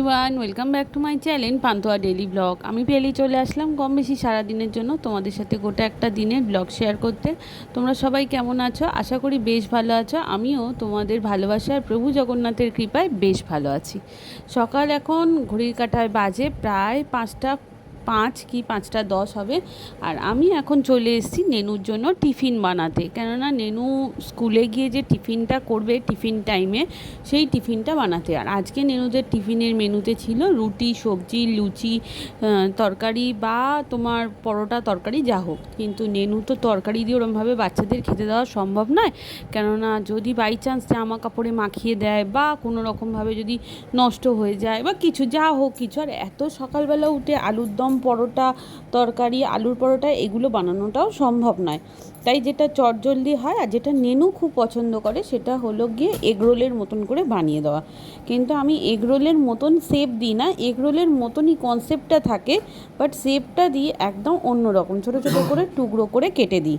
Everyone welcome back to my channel pantua daily blog আমি পেলি চলে আসলাম, কম বেশি সারাদিনের জন্য তোমাদের সাথে গোটা একটা দিনের ব্লগ শেয়ার করতে। তোমরা সবাই কেমন আছো? আশা করি বেশ ভালো আছো। আমিও তোমাদের ভালোবাসার প্রভু জগন্নাথের কৃপায় বেশ ভালো আছি। সকাল এখন ঘড়ির কাটায় বাজে প্রায় পাঁচটা পাঁচ কি পাঁচটা দশ হবে। আর আমি এখন চলে এসেছি নেনুর জন্য টিফিন বানাতে। কেননা নেনু স্কুলে গিয়ে যে টিফিনটা করবে টিফিন টাইমে, সেই টিফিনটা বানাতে। আর আজকে নেনুদের টিফিনের মেনুতে ছিল রুটি, সবজি, লুচি তরকারি বা তোমার পরোটা, তরকারি, যা হোক। কিন্তু নেনু তো তরকারি দিয়ে ওরমভাবে বাচ্চাদের খেতে দেওয়া সম্ভব নয়। কেননা যদি বাই চান্স জামা কাপড়ে মাখিয়ে দেয় বা কোনো রকমভাবে যদি নষ্ট হয়ে যায় বা কিছু, যা হোক কিছু। আর এত সকালবেলা উঠে আলুর দম পরোটা, তরকারি, আলুর পরোটা এগুলো বানানোটাও সম্ভব নয়। তাই যেটা চটজলদি হয় আর যেটা নেনু খুব পছন্দ করে সেটা হলো গিয়ে এগরোলের মতন করে বানিয়ে দেওয়া। কিন্তু আমি এগরোলের মতন সেপ দিই না এগরোলের মতনই কনসেপ্টটা থাকে বাট সেপটা দিয়ে একদম অন্যরকম, ছোটো ছোটো করে টুকরো করে কেটে দিই।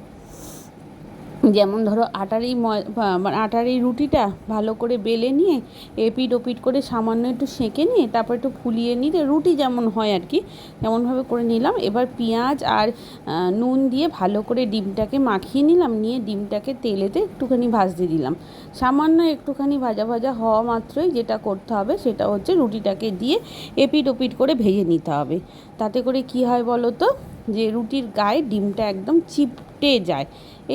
যেমন ধরো আটার এই ময়- বা- মানে আটার এই রুটিটা ভালো করে বেলে নিয়ে এপিট ওপিট করে সামান্য একটু সেঁকে নিয়ে তারপর একটু ফুলিয়ে নিয়ে রুটি যেমন হয় আর কি, তেমনভাবে করে নিলাম। এবার পেঁয়াজ আর নুন দিয়ে ভালো করে ডিমটাকে মাখিয়ে নিলাম, নিয়ে ডিমটাকে তেলেতে একটুখানি ভাজতে দিলাম। সামান্য একটুখানি ভাজা ভাজা হওয়া মাত্রই যেটা করতে হবে সেটা হচ্ছে রুটিটাকে দিয়ে এপিট ওপিট করে ভেজে নিতে হবে। তাতে করে কি হয় বলো তো? যে রুটির গায়ে ডিমটা একদম চিপটে যায়।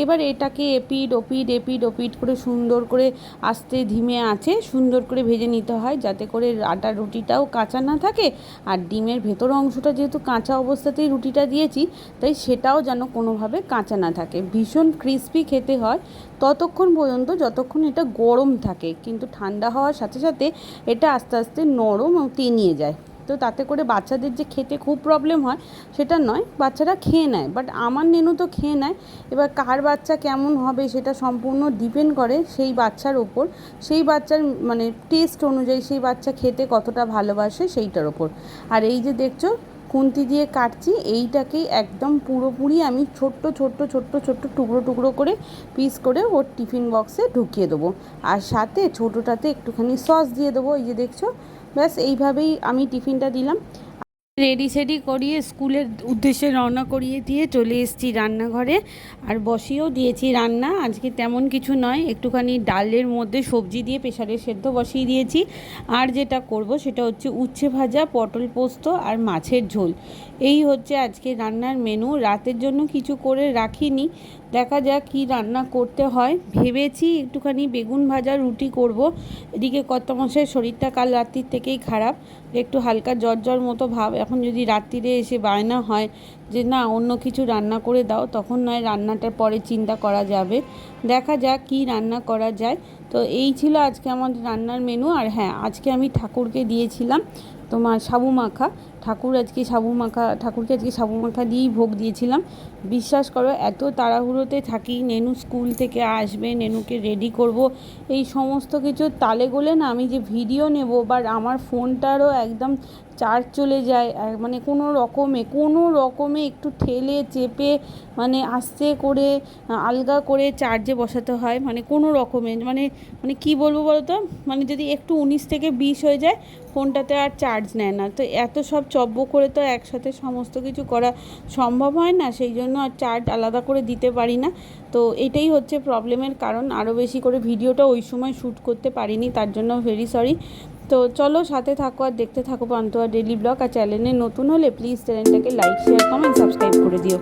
এবার এটাকে এপিড, ওপিড এপিড, ওপিড করে সুন্দর করে আস্তে ধিমে আছে, সুন্দর করে ভেজে নিতে হয় যাতে করে আটার রুটিটাও কাঁচা না থাকে। আর ডিমের ভেতর অংশটা যেহেতু কাঁচা অবস্থাতেই রুটিটা দিয়েছি, তাই সেটাও যেন কোনোভাবে কাঁচা না থাকে। ভীষণ ক্রিস্পি খেতে হয়, ততক্ষণ পর্যন্ত যতক্ষণ এটা গরম থাকে। কিন্তু ঠান্ডা হওয়ার সাথে সাথে এটা আস্তে আস্তে নরম তেনিয়ে যায়। তো তাতে করে বাচ্চাদের যে খেতে খুব প্রবলেম হয়, সেটা নয়, বাচ্চারা খেয়ে নেয়। বাট আমার নেনু তো খেয়ে নেয়। এবার কার বাচ্চা কেমন হবে সেটা সম্পূর্ণ ডিপেন্ড করে সেই বাচ্চার ওপর। সেই বাচ্চার মানে টেস্ট অনুযায়ী সেই বাচ্চা খেতে কতটা ভালোবাসে সেইটার ওপর। আর এই যে দেখছ, খুন্তি দিয়ে কাটছি এইটাকেই একদম পুরোপুরি আমি ছোট্ট ছোট্ট ছোট্ট ছোট্ট টুকরো টুকরো করে পিস করে ওর টিফিন বক্সে ঢুকিয়ে দেবো। আর সাথে ছোটোটাতে একটুখানি সস দিয়ে দেবো। এই যে দেখছ ব্যাস, এইভাবেই আমি টিফিনটা দিলাম। রেডি সেডি করিয়ে স্কুলের উদ্দেশ্যে রওনা করিয়ে দিয়ে চলে এসেছি রান্নাঘরে। আর বসিয়েও দিয়েছি রান্না। আজকে তেমন কিছু নয়, একটুখানি ডালের মধ্যে সবজি দিয়ে প্রেশারে সেদ্ধ বসিয়ে দিয়েছি। আর যেটা করব সেটা হচ্ছে উচ্ছে ভাজা, পটল পোস্ত আর মাছের ঝোল। এই হচ্ছে আজকে রান্নার মেনু রাতের জন্য কিছু করে রাখিনি। দেখা যাক কি রান্না করতে হয়। ভেবেছি একটুখানি বেগুন ভাজা রুটি করব। এদিকে কত মাসের শরীরটা কাল রাত্রির থেকেই খারাপ। একটু হালকা জ্বর জ্বর মতো ভাব। এখন যদি রাত্রিরে এসে বায়না হয় যে, না, অন্য কিছু রান্না করে দাও, তখন নয়, রান্নাটার পরে চিন্তা করা যাবে। দেখা যাক কি রান্না করা যায়। তো এই ছিল আজকে আমার রান্নার মেনু আর হ্যাঁ আজকে আমি ঠাকুরকে দিয়েছিলাম তোমার সাবু মাখা। ঠাকুর আজকে সাবু মাখা, ঠাকুরকে আজকে সাবু মাখা দিয়েই ভোগ দিয়েছিলাম। বিশ্বাস করো, এত তাড়াহুড়োতে থাকি, নেনু স্কুল থেকে আসবে, নেনুকে রেডি করব, এই সমস্ত কিছু তালে গোলে না আমি যে ভিডিও নেব বা আমার ফোনটারও একদম চার্জ চলে যায় মানে কোনো রকমে কোনো রকমে একটু ঠেলে চেপে মানে আস্তে করে, আলগা করে চার্জে বসাতে হয় মানে কোনো রকমে মানে মানে কি বলব বলো তো মানে যদি একটু উনিশ থেকে বিশ হয়ে যায়, ফোনটাতে আর চার্জ নেয় না। তো এত সব চব্য করে তো একসাথে সমস্ত কিছু করা সম্ভব হয় না, সেই জন্য আর চার্জ আলাদা করে দিতে পারি না। তো এটাই হচ্ছে প্রবলেমের কারণ। আরও বেশি করে ভিডিওটা ওই সময় শ্যুট করতে পারিনি, তার জন্য ভেরি সরি তো চলো সাথে থাকো আর দেখতে থাকো পান্তুয়া ডেলি ব্লগ আর চ্যানেলে নতুন হলে প্লিজ চ্যানেলটাকে লাইক শেয়ার কমেন্ট সাবস্ক্রাইব করে দিও।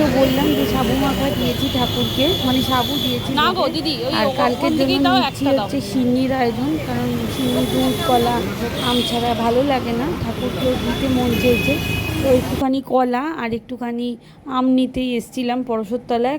তো বললাম যে সাবু মাখা দিয়েছি ঠাকুরকে। মানে সাবু দিয়েছি আর কালকের হচ্ছে সিঙ্গির আয়োজন কারণ সিঙ্গি দুধ কলা আম ছাড়া ভালো লাগে না। ঠাকুরকেও দিতে মন চেয়েছে। তো একটুখানি কলা আর একটুখানি আম নিতেই এসছিলাম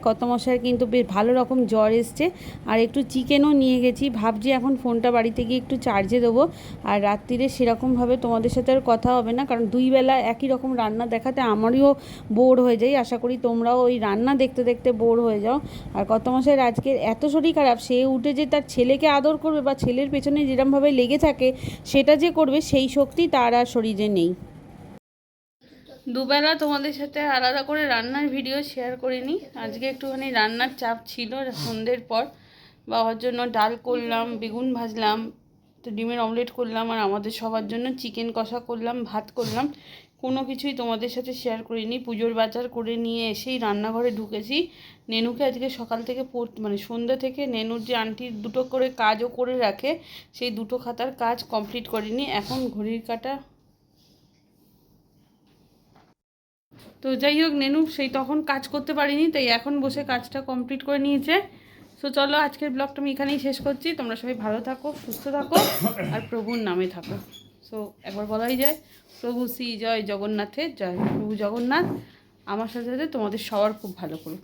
কত মশার কিন্তু বেশ ভালো রকম জ্বর এসছে। আর একটু চিকেনও নিয়ে গেছি। ভাবছি এখন ফোনটা বাড়িতে গিয়ে একটু চার্জে দেবো। আর রাত্রিরে সেরকমভাবে তোমাদের সাথে আর কথা হবে না। কারণ দুই বেলা একই রকম রান্না দেখাতে আমারও বোর হয়ে যাই আশা করি তোমরাও ওই রান্না দেখতে দেখতে বোর হয়ে যাও। আর কত মাসের আজকের এত শরীর খারাপ, সে উঠে যে তার ছেলেকে আদর করবে বা ছেলের পেছনে যেরমভাবে লেগে থাকে, সেটা যে করবে, সেই শক্তি তার আর শরীরে নেই। দুবেলা তোমাদের সাথে আলাদা করে রান্নার ভিডিও শেয়ার করিনি। আজকে একটুখানি রান্নার চাপ ছিল সন্ধ্যের পর। বাবার জন্য ডাল করলাম, বেগুন ভাজলাম, তো ডিমের অমলেট করলাম, আর আমাদের সবার জন্য চিকেন কষা করলাম, ভাত করলাম। কোনো কিছুই তোমাদের সাথে শেয়ার করিনি। পুজোর বাজার করে নিয়ে এসেই রান্নাঘরে ঢুকেছি। নেনুকে আজকে সকাল থেকে পড় মানে সন্ধ্যা থেকে নেনুর যে আন্টির দুটো করে কাজও করে রাখে, সেই দুটো খাতার কাজ কমপ্লিট করিনি। এখন ঘড়ির কাটা তো যাই হোক, নেনু সেই তখন কাজ করতে পারিনি, তাই এখন বসে কাজটা কমপ্লিট করে নিয়েছে। সো চলো, আজকের ব্লগটা আমি এখানেই শেষ করছি। তোমরা সবাই ভালো থাকো, সুস্থ থাকো, আর প্রভুর নামে থাকো। সো একবার বলাই যায়, প্রভু শ্রী জয় জগন্নাথের জয় প্রভু জগন্নাথ। আমার সাথে সাথে তোমাদের সবার খুব ভালো করুক।